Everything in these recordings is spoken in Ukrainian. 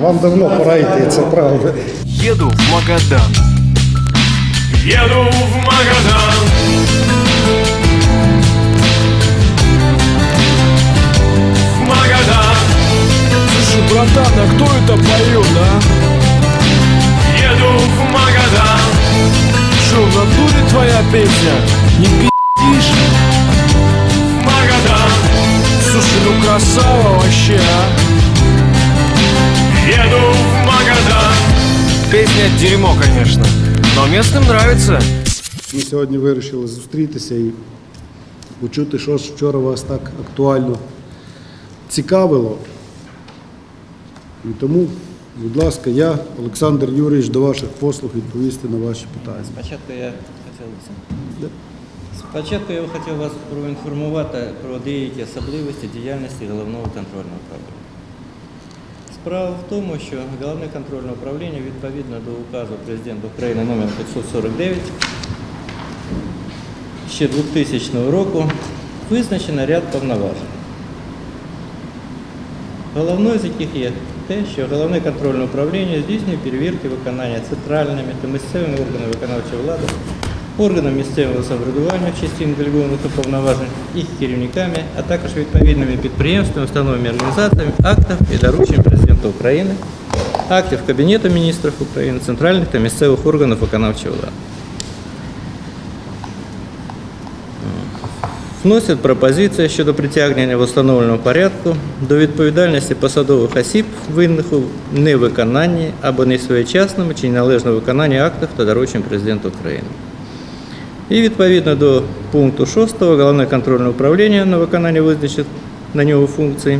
Вам давно пора йти, це правда. Еду в Магадан. Еду в Магадан. В Магадан. Слушай, братан, а кто это поет, а? Еду в Магадан. Что, в натуре твоя песня? Не пи***ишь? В Магадан. Слушай, ну красава вообще, а? Еду в Магадан. Песня дерьмо, конечно. Но местным нравится. Ми сьогодні вирішили зустрітися і почути, що ж вчора вас так актуально цікавило. І тому, будь ласка, я, Олександр Юрійович, до ваших послуг відповісти на ваші питання. Спочатку я хотів Да. спочатку я хотів вас проінформувати про деякі особливості діяльності головного контрольного управління. Справа в тому, що головне контрольне управління відповідно до указу президента України номер 549 ще 2000 року визначено ряд повноважень. Головною з яких є те, що головне контрольне управління здійснює перевірки виконання центральними та місцевими органами виконавчої влади, органами місцевого самоврядування в частині делегованих повноважень, їх керівниками, а також відповідними підприємствами, установами і організаціями актів і доручень президента України, актів Кабінету міністрів України, центральних та місцевих органів виконавчої влади. Вносять пропозиції щодо притягнення в установленому порядку до відповідальності посадових осіб, винних у невиконанні або несвоєчасному чи неналежному виконанні актів та доручень президента України. І відповідно до пункту 6 Головне контрольне управління на виконання визначених на нього функцій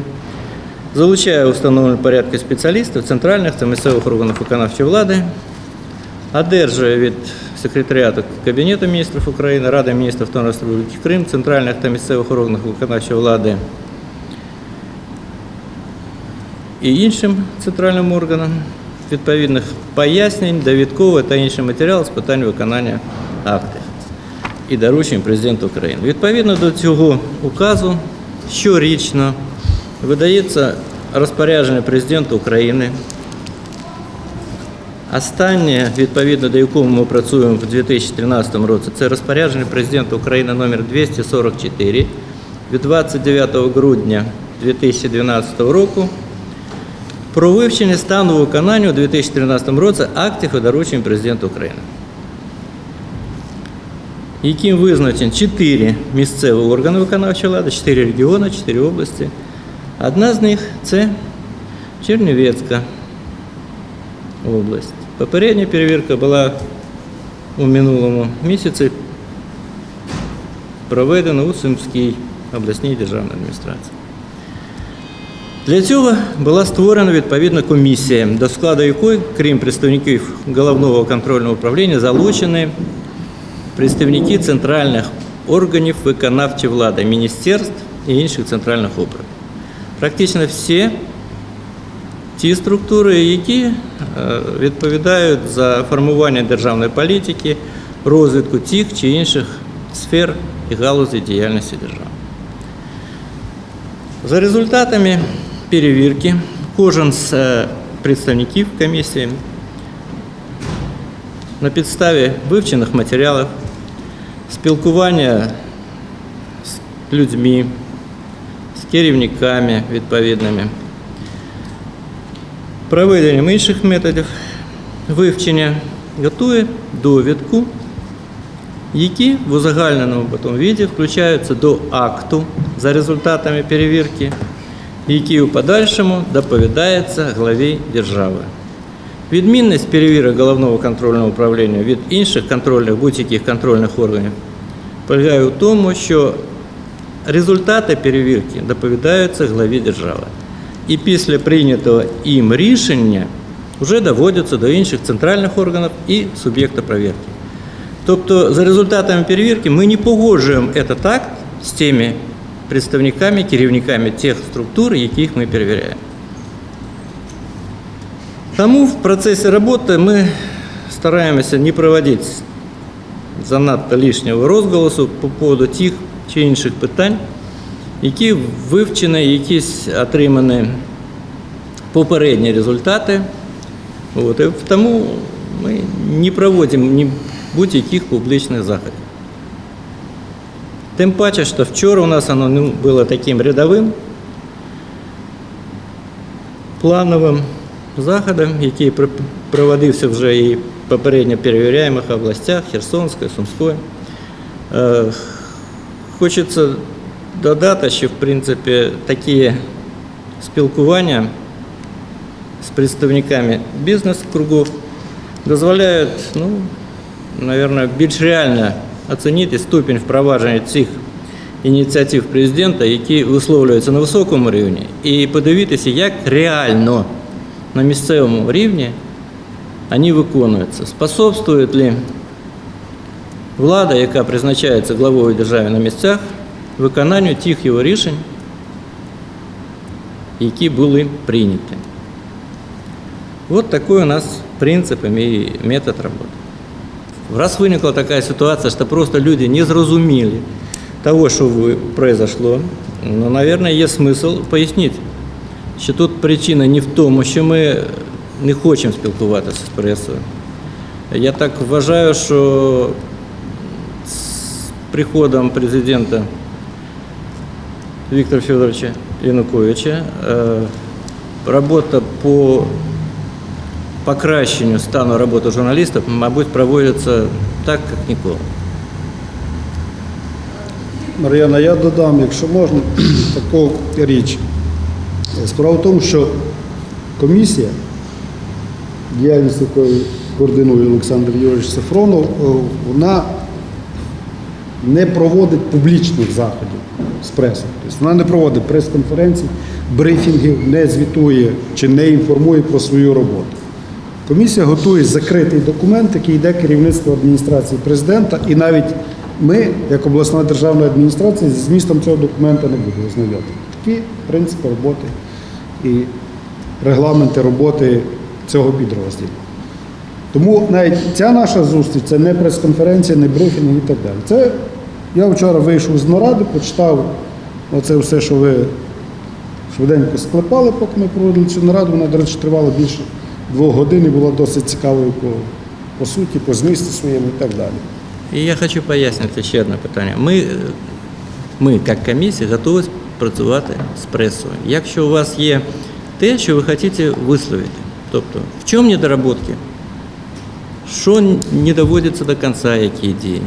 Залучає у встановленому порядку спеціалістів центральних та місцевих органів виконавчої влади, одержує від секретаріату Кабінету міністрів України, Ради міністрів Автономної Республіки Крим, центральних та місцевих органів виконавчої влади і іншим центральним органам відповідних пояснень, довідкових та інших матеріалів з питань виконання актів і доручень президента України. Відповідно до цього указу щорічно видається розпорядження президента України Останнє, відповідно до якого ми працюємо в 2013 році, це розпорядження президента України номер 244 від 29 грудня 2012 року про вивчення стану виконання у 2013 році актів і доручень президента України, яким визначені 4 місцеві органи виконавчої влади, 4 регіони, 4 області. Одна з них це Чернівецька область. Попередня перевірка була у минулому місяці проведена у Сумській обласній державній адміністрації. Для цього була створена відповідна комісія, до складу якої, крім представників головного контрольного управління, залучені представники центральних органів виконавчої влади, міністерств і інших центральних органів. Практично всі ті структури, які е, відповідають за формування державної політики, розвитку тих чи інших сфер і галузей діяльності держави. За результатами перевірки, кожен з е, представників комісії на підставі вивчених матеріалів, спілкування з людьми, з Керівниками відповідними, проведенням інших методів вивчення готує довідку, які в узагальненому потім віді включаються до акту за результатами перевірки, який у подальшому доповідається главі держави. Відмінність перевірок головного контрольного управління від інших контрольних будь-яких контрольних органів полягає у тому, що результати перевірки доповідаються главі держави. І після прийнятого їм рішення вже доводяться до інших центральних органів і суб'єкта перевірки. Тобто, за результатами перевірки ми не погоджуємо этот акт з тими представниками, керівниками тих структур, яких ми перевіряємо. Тому в процесі роботи ми стараємося не проводити занадто лишнього розголосу по поводу тих чи інших питань, які вивчені, якісь отримані попередні результати. От, і тому ми не проводимо будь-яких публічних заходів. Тим паче, що вчора у нас воно ну, було таким рядовим, плановим заходом, який проводився вже і попередньо перевіряємих областях Херсонської, Сумської. Е, Хочеться додати, що в принципі такі спілкування з представниками бізнес-кругів дозволяють, ну, наверное, більш реально оцінити ступінь впровадження цих ініціатив президента, які висловлюються на високому рівні, і подивитися, як реально на місцевому рівні вони виконуються. Способствують ли влада, яка призначається главою держави на місцях, виконанню тих його рішень, які були прийняті. Вот такой у нас принцип и метод работы. Раз виникла такая ситуация, что просто люди не зрозуміли того, що ви- произошло, ну, наверное, є смисл пояснити, що тут причина не в тому, що ми не хочемо спілкуватися з пресою. Я так вважаю, що з приходом президента Віктора Федоровича Януковича е, робота по покращенню стану роботи журналістів, мабуть, проводиться так, як ніколи. Мар'яна, я додам, якщо можна, таку річ. Справа в тому, що комісія, діяльність якої координує Олександр Юрійович Сафронов, е, вона не проводить публічних заходів з пресою. Тобто вона не проводить прес-конференцій, брифінгів, не звітує чи не інформує про свою роботу. Комісія готує закритий документ, який йде керівництво адміністрації президента, і навіть ми, як обласна державна адміністрація, зі змістом цього документа не будемо знайомі. Такі принципи роботи і регламенти роботи цього підрозділу. Тому навіть ця наша зустріч це не прес-конференція, не брифінг і так далі. Це я вчора вийшов з наради, почитав оце все, що ви швиденько склепали, поки ми проводили цю нараду. Вона, до речі, тривала більше двох годин і була досить цікавою по, по суті, по змісту своєму і так далі. І я хочу пояснити ще одне питання. Ми, ми як комісія, готові працювати з пресою. Якщо у вас є те, що ви хочете висловити, тобто в чому недоработки, що не доводиться до кінця, які ідеї,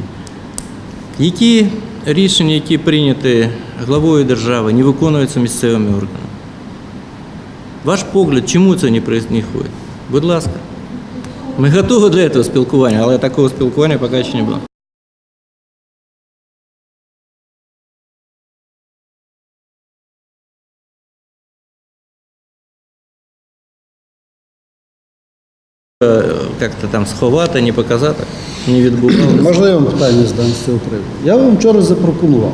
які рішення, які прийняті главою держави, не виконуються місцевими органами. Ваш погляд, чому це не происходит? Будь ласка. Ми готові для цього спілкування, але такого спілкування поки ще не було. Як-то там сховати, не показати, не відбувалося. Можливо, я вам питання здам з цього приводу. Я вам вчора запропонував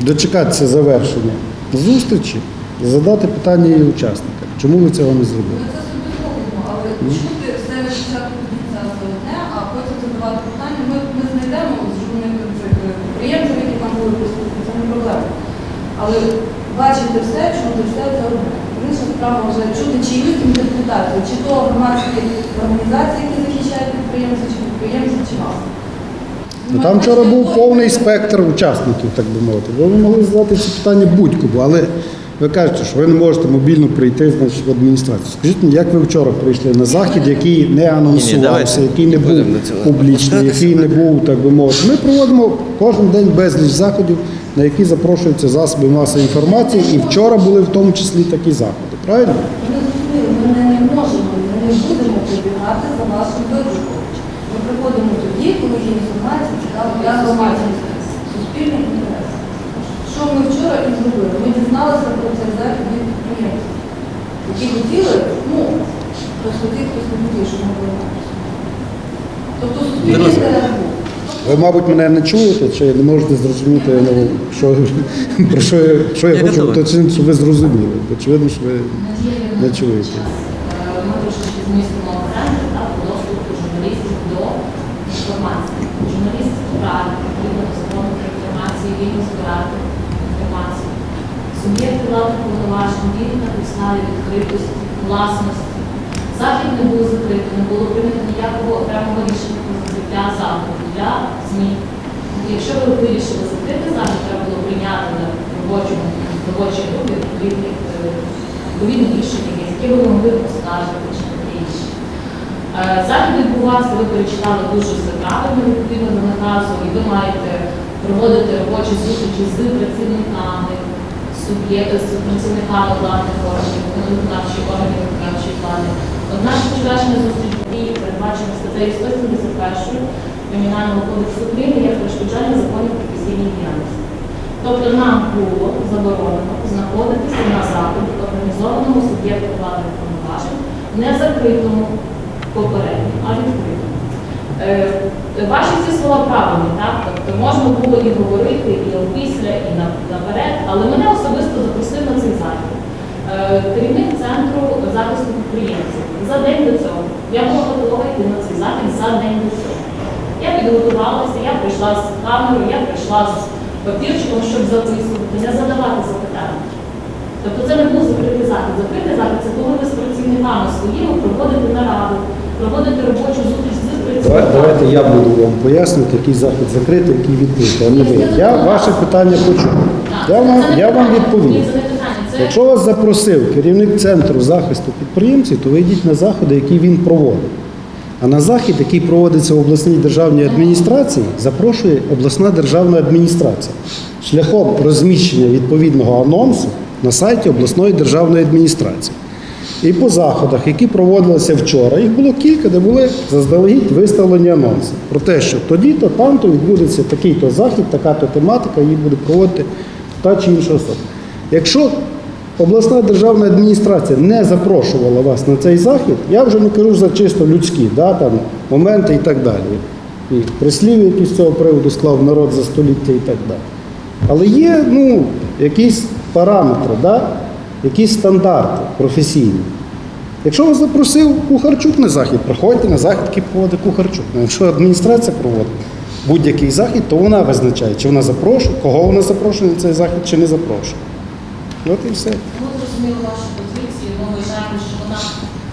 дочекатися завершення зустрічі задати питання її учасникам. Чому ви цього не зробили? Ми це собі зробимо, але чути все від початку до кінця одне, а потім задавати питання. Ми, ми знайдемо з журналістів підприємців, які там були присутні, це не проблема. Але бачити все, чути все це одне. Справа вже чути чиюсь інтерпретацію, чи то громадські організації, які захищають підприємців, чи підприємців, чи вас. Ну, там вчора був повний спектр учасників, так би мовити. Бо ви могли задати ці питання будь-кому, але ви кажете, що ви не можете мобільно прийти значить, в адміністрацію. Скажіть мені, як ви вчора прийшли на захід, який не анонсувався, який не був публічний, який не був, так би мовити. Ми проводимо кожен день безліч заходів, на які запрошуються засоби масової інформації, і вчора були в тому числі такі заходи. Правильно? Ми не можемо, ми не будемо прибігати за вашим викликом. Ми приходимо тоді, коли є інформація цікава для громадськості, суспільний інтерес. Що ми вчора і зробили? Ми дізналися про цей захід від підприємців, які хотіли, ну, хотів, хтось не хотів, щоб ми приймалися. Тобто суспільний інтерес був. Ви, мабуть, мене не чуєте, чи не можете зрозуміти, ну, що, про що я, що я Я хочу уточнити, щоб ви зрозуміли. Очевидно, що ви не чуєте. Ми трошечки змістимо тренди та по доступу журналістів до інформації. Журналіст правильно потрібно дозволити інформації, вільно збирати інформацію. Суб'єкти владних повноважень діють на підставі відкритості, власності. Захід не був закритий, не було прийнято ніякого окремого рішення закриття заходу для ЗМІ. Якщо ви вирішили закрити захід, треба було прийняти на робочому робочій групі відповідні е, рішення, які ви могли поскаржити чи таке інше. Е, Захід відбувався, ви перечитали дуже все правильно відповідно до наказу, і ви маєте проводити робочі зустрічі з працівниками, суб'єкти, з працівниками владних органів, виконавчих органів виконавчої влади. От наша вчорашня зустріч дії передбачена статтею 171 Кримінального кодексу України як перешкоджання законів професійній діяльності. Тобто нам було заборонено знаходитися на заході організованому суб'єкту владних повноважень, не закритому попередньо, а відкритому. Е, Ваші ці слова правильні, так? Тобто можна було і говорити, і після, і наперед, але мене особисто запросив на цей захід. Е, Керівник центру день до цього. Я була готова йти на цей захід за день до цього. Я підготувалася, я прийшла з камерою, я прийшла з папірчиком, щоб записувати, не задавати запитання. Тобто це не був закритий захід. Закритий захід це коли ви з працівниками своїми проводите нараду, проводите робочу зустріч з працівниками. Давайте я буду вам пояснювати, який захід закритий, який відкритий, а не ви. Я ваше питання почув. Я вам, я вам відповім. Якщо вас запросив керівник центру захисту підприємців, то ви йдіть на заходи, які він проводить. А на захід, який проводиться в обласній державній адміністрації, запрошує обласна державна адміністрація шляхом розміщення відповідного анонсу на сайті обласної державної адміністрації. І по заходах, які проводилися вчора, їх було кілька, де були заздалегідь виставлені анонси про те, що тоді-то, там-то відбудеться такий-то захід, така-то тематика, її буде проводити та чи інша особа. Якщо обласна державна адміністрація не запрошувала вас на цей захід, я вже не кажу за чисто людські да, там, моменти і так далі. І прислів'я, які з цього приводу склав народ за століття і так далі. Але є ну, якісь параметри, да? якісь стандарти професійні. Якщо вас запросив Кухарчук на захід, приходьте на захід, який проводить Кухарчук. Ну, якщо адміністрація проводить будь-який захід, то вона визначає, чи вона запрошує, кого вона запрошує на цей захід, чи не запрошує. От і все. ми зрозуміли вашу позицію, ми вважаємо, що вона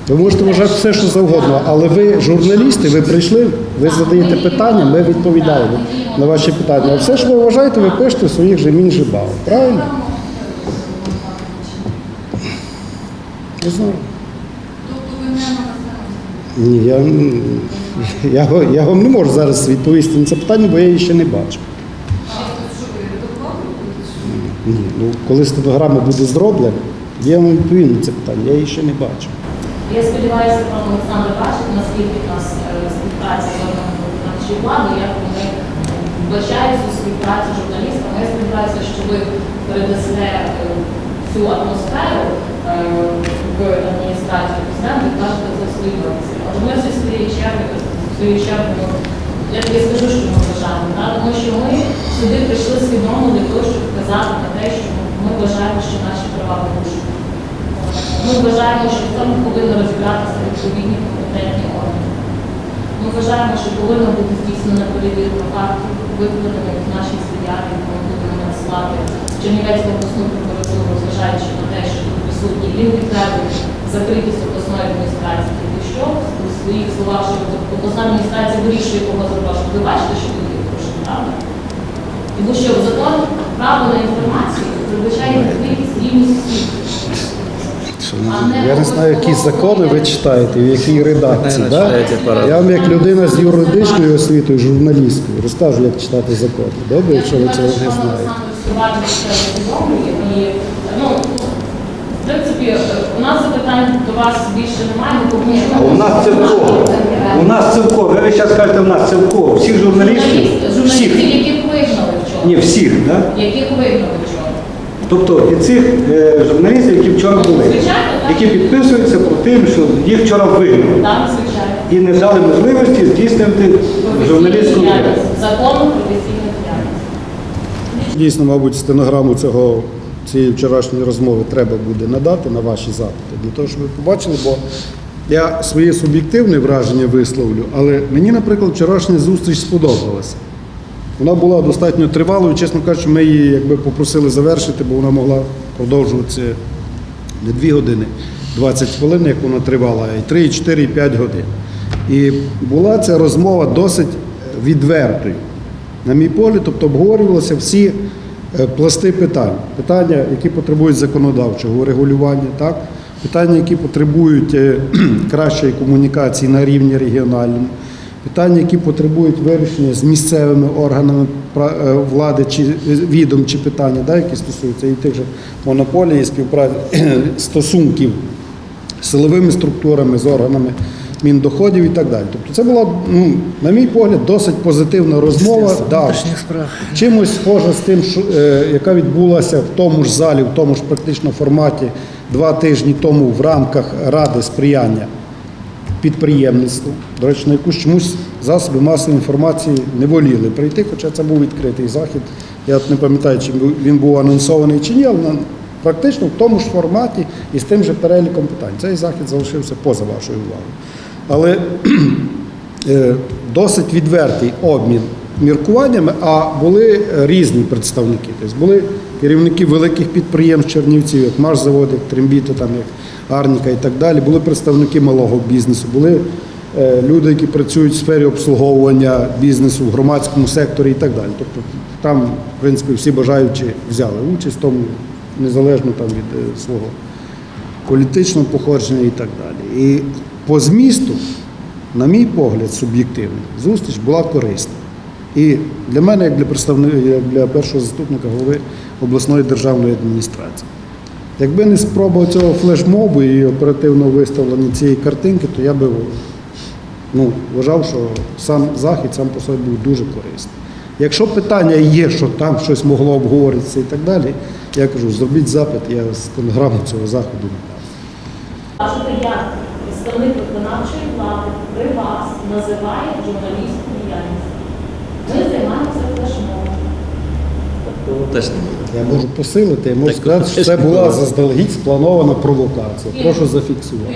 Ви можете вважати все, що завгодно, але ви журналісти, ви прийшли, ви задаєте питання, ми відповідаємо на ваші питання. А все, що ви вважаєте, ви пишете в своїх же мінжибав. Правильно? Не знаю. Ні, я, я, я вам не можу зараз відповісти на це питання, бо я її ще не бачу. Ні, ну коли стенограма буде зроблена, я вам відповім на це питання, я її ще не бачу. Я сподіваюся, пан Олександр бачить, наскільки в нас е, співпраця з органами виконавчої влади, як вони вбачають цю співпрацю журналістами. Я сподіваюся, що ви передасте е, цю атмосферу е, в адміністрацію президента кажете за свої емоції. Але ми зі своєї черги, своєї черги, я тобі скажу, що ми вважаємо, тому що ми сюди прийшли свідомо для того, щоб вказати на те, що ми вважаємо, що наші права порушені. Ми вважаємо, що в цьому повинні розбиратися відповідні компетентні органи. Ми вважаємо, що повинна бути здійснена перевірка фактів, викладених нашій заяві, ми будемо надсилати Чернівецьку обласну прокуратуру, зважаючи на те, що тут присутні підтвердив закритість обласної адміністрації. Що у своїх словах, що обласна адміністрація вирішує, кого запрошувати. Ви бачите, що тут є порушення, правда? Тому що закон право на інформацію передбачає відкритість рівність всіх. Я не знаю, які закони ви читаєте, в якій редакції. Да? Я вам як людина з юридичною освітою, журналісткою, розкажу, як читати закони. Добре, якщо ви цього не знаєте. Ну, принципі, у нас запитань до вас більше немає, ми А у нас цілково. У нас цілково. Ви зараз кажете, у нас цілково. Всіх журналістів, Журналістів, всіх. яких вигнали вчора. Ні, всіх, да? Яких вигнали вчора. Тобто і цих е, журналістів, які вчора були, Звичайно, так. які підписуються про те, що їх вчора вигнали. Так, звичайно. І не дали можливості здійснити журналістську діяльність. Законну професійну діяльність. Дійсно, мабуть, стенограму цього, цієї вчорашньої розмови треба буде надати на ваші запити, для того, щоб ви побачили, бо я своє суб'єктивне враження висловлю, але мені, наприклад, вчорашня зустріч сподобалася. Вона була достатньо тривалою, чесно кажучи, ми її якби попросили завершити, бо вона могла продовжуватися не 2 години 20 хвилин, як вона тривала, й 3, і 4, і 5 годин. І була ця розмова досить відвертою. На мій погляд, тобто обговорювалися всі пласти питань. Питання, які потребують законодавчого регулювання, так? питання, які потребують е, кращої комунікації на рівні регіональному, питання, які потребують вирішення з місцевими органами е, влади чи відом, чи питання, да, які стосуються і тих же монополій, і співпраці стосунків з силовими структурами, з органами міндоходів і так далі. Тобто це була, ну, на мій погляд, досить позитивна розмова. Да, чимось схожа з тим, що, е, яка відбулася в тому ж залі, в тому ж практично форматі два тижні тому в рамках Ради сприяння підприємництву. До речі, на якусь чомусь засоби масової інформації не воліли прийти, хоча це був відкритий захід. Я не пам'ятаю, чи він був анонсований чи ні, але практично в тому ж форматі і з тим же переліком питань. Цей захід залишився поза вашою увагою. Але е, досить відвертий обмін міркуваннями, а були різні представники. Тобто були керівники великих підприємств Чернівців, як Машзавод, як Трембіто, там, як Арніка і так далі. Були представники малого бізнесу, були е, люди, які працюють в сфері обслуговування бізнесу в громадському секторі і так далі. Тобто там, в принципі, всі бажаючі взяли участь тому, незалежно там, від е, свого політичного походження і так далі. І по змісту, на мій погляд, суб'єктивний, зустріч була корисна. І для мене, як для представника, для першого заступника голови обласної державної адміністрації. Якби не спроба цього флешмобу і оперативного виставлення цієї картинки, то я би ну, вважав, що сам захід сам по собі був дуже корисний. Якщо питання є, що там щось могло обговоритися і так далі, я кажу, зробіть запит, я стенограму цього заходу не дам. Представник виконавчої влади при вас називає журналістську діяльність. Ми займаємося флешмобом. Точно. Я можу посилити, я можу сказати, що це була заздалегідь спланована провокація. Прошу зафіксувати.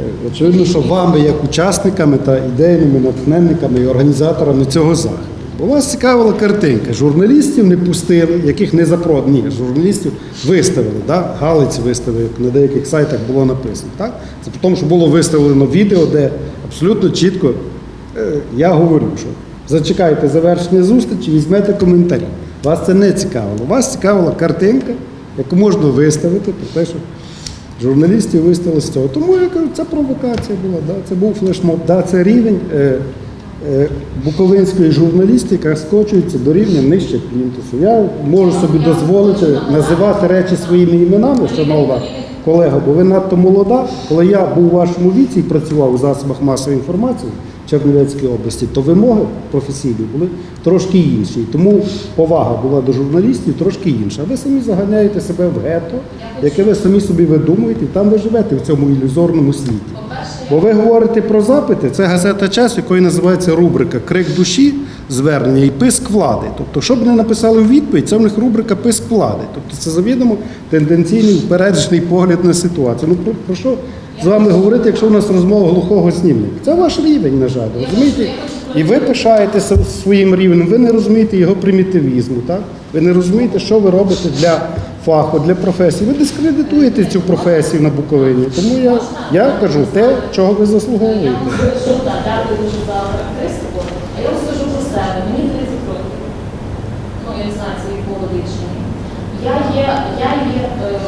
Е, Очевидно, що вами, як учасниками та ідейними натхненниками і організаторами цього заходу. Бо вас цікавила картинка. Журналістів не пустили, яких не запрод. Ні, журналістів виставили. Да? Галиць виставив, як на деяких сайтах було написано. Так? Це тому, що було виставлено відео, де абсолютно чітко е, я говорю, що зачекайте завершення зустрічі, візьмете коментарі. Вас це не цікавило. Вас цікавила картинка, яку можна виставити про те, що журналістів виставили з цього. Тому я кажу, це провокація була, да? це був флешмоб, да? це рівень е, буковинської журналістики, скочується до рівня нижче плінтусу. Я можу собі дозволити називати речі своїми іменами, шановна колега, бо ви надто молода. Коли я був у вашому віці і працював у засобах масової інформації в Чернівецькій області, то вимоги професійні були трошки інші. Тому повага була до журналістів трошки інша. Ви самі заганяєте себе в гетто, яке ви самі собі видумуєте, і там ви живете в цьому ілюзорному світі. Бо ви говорите про запити, це газета час, якої називається рубрика Крик душі, звернення і писк влади. Тобто, що б не написали в відповідь, це в них рубрика писк влади. Тобто це завідомо тенденційний упереджений погляд на ситуацію. Ну про, про що з вами говорити, якщо у нас розмова глухого знімника? Це ваш рівень, на жаль, розумієте? І ви пишаєтеся своїм рівнем, ви не розумієте його примітивізму, так? Ви не розумієте, що ви робите для фаху, для професії. Ви дискредитуєте цю професію на Буковині. Тому я, я кажу те, чого ви заслуговуєте. А я вам скажу про себе. Мені 30 років. Ну, я не знаю, це вік молодий. Я є, я є, е,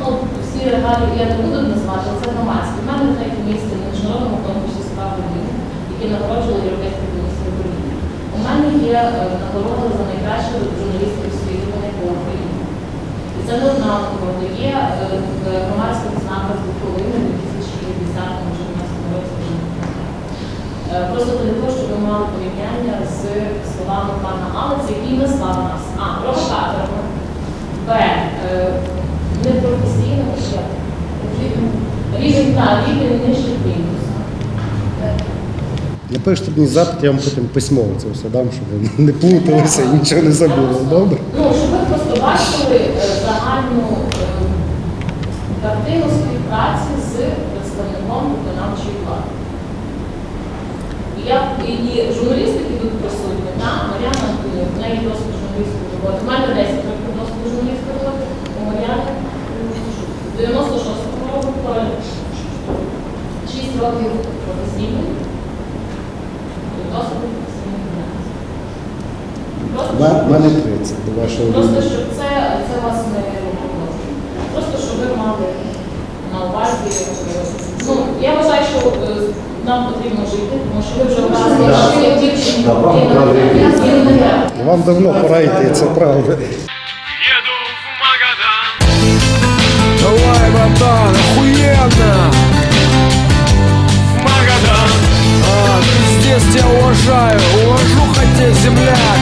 ну, всі регалії, я не буду називати, але це громадське. У мене третє місце на міжнародному конкурсі справ людини, який нагороджували Європейську комісію України. У мене є е, нагорода за найкраще журналістське розслідування по Україні. І це не одна нагорода. Є е, в громадських знаках Буковини у 2010 може 2015 році. Е, Просто для того, щоб ви мали порівняння з словами пана Алець, який назвав нас А. Провокаторами, Б. е, Непрофесійними ще. Рівень, так, рівень нижче плінтуса. Напишіть мені запит, я вам потім письмово це все дам, щоб ви не плуталися і нічого не забули. Добре? Ну, щоб ви просто бачили е, загальну е, картину співпраці з представником виконавчої влади. І, я, і, і журналісти, які тут присутні, та, Мар'яна в неї досвід журналістської роботи. У мене 10 років досвіду журналістської роботи, у З 96-го року правильно. 6 років досить професійний діяльність. Просто, мене 30 до вашого Просто щоб це, це вас не робило. Просто щоб ви мали на увазі. е, Ну, я вважаю, що е, нам потрібно жити, тому що ви вже вразили, Да. що є дівчині. Да, вам і треба на- йти. і на те. Вам давно пора йти, це правда. Еду в Магадан. Давай, братан, охуенно! В Магадан. А, пиздец, тебя уважаю, уважуха тебе, земляк!